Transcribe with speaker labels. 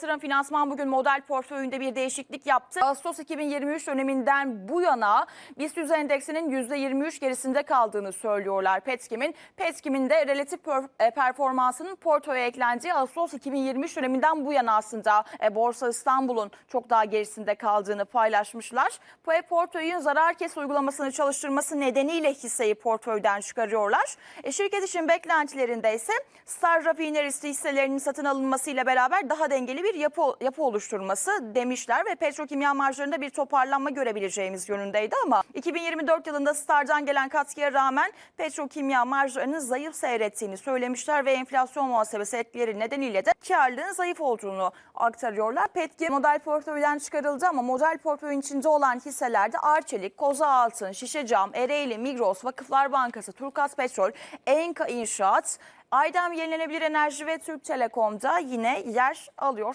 Speaker 1: Yatırım Finansman bugün model portföyünde bir değişiklik yaptı. Ağustos 2023 döneminden bu yana BIST 100 endeksinin %23 gerisinde kaldığını söylüyorlar Petkim'in. Petkim'in de relatif e, performansının portföye eklendiği Ağustos 2023 döneminden bu yana aslında e, Borsa İstanbul'un çok daha gerisinde kaldığını paylaşmışlar. Bu portföyün zarar kes uygulamasını çalıştırması nedeniyle hisseyi portföyden çıkarıyorlar. E, şirket için beklentilerinde ise Star Rafinerisi hisselerinin satın alınmasıyla beraber daha dengeli bir yapı, yapı oluşturması demişler ve petrokimya marjlarında bir toparlanma görebileceğimiz yönündeydi ama 2024 yılında Star'dan gelen katkıya rağmen petrokimya marjlarının zayıf seyrettiğini söylemişler ve enflasyon muhasebesi etkileri nedeniyle de karlılığın zayıf olduğunu aktarıyorlar. Petkim model portföyden çıkarıldı ama model portföyün içinde olan hisselerde Arçelik, Koza Altın, Şişecam, Ereğli, Migros, Vakıflar Bankası, Turkas Petrol, Enka İnşaat, Aydem Yenilenebilir Enerji ve Türk Telekom'da yine yer alıyor.